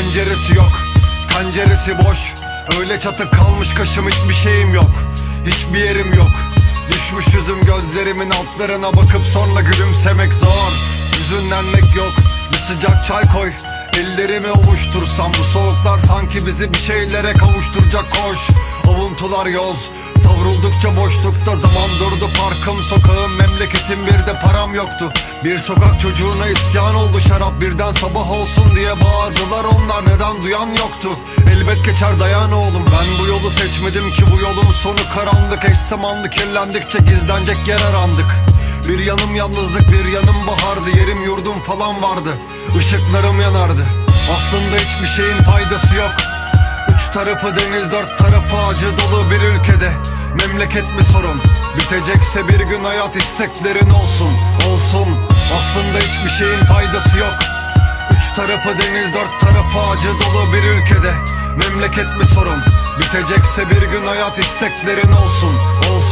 Penceresi yok, tenceresi boş. Öyle çatık kalmış kaşım hiçbir şeyim yok. Hiçbir yerim yok. Düşmüş yüzüm gözlerimin altlarına bakıp sonra gülümsemek zor. Hüzünlenmek yok. Bir sıcak çay koy. Ellerimi ovuştursam bu soğuklar sanki bizi bir şeylere kavuşturacak. Koş. Avuntular yoz. Savruldukça boşlukta zaman durdu. Parkım sokağım memleketim bir de param yoktu. Bir sokak çocuğuna isyan oldu. Şarap Birden sabah olsun diye bağırdılar. Neden duyan yoktu. Elbet geçer dayan oğlum. Ben bu yolu seçmedim ki bu yolun sonu karanlık. Eş zamanlı kirlendikçe gizlenecek yer arandık. Bir yanım yalnızlık bir yanım bahardı. Yerim yurdum falan vardı. Işıklarım yanardı. Aslında hiçbir şeyin faydası yok. Üç tarafı deniz dört tarafı acı dolu bir ülkede. Memleket mi sorun? Bitecekse bir gün hayat isteklerin olsun. Olsun. Aslında hiçbir şeyin faydası yok Üç tarafı deniz dört tarafı acı dolu bir ülkede. Memleket mi sorun? Bitecekse bir gün hayat isteklerin olsun. Olsun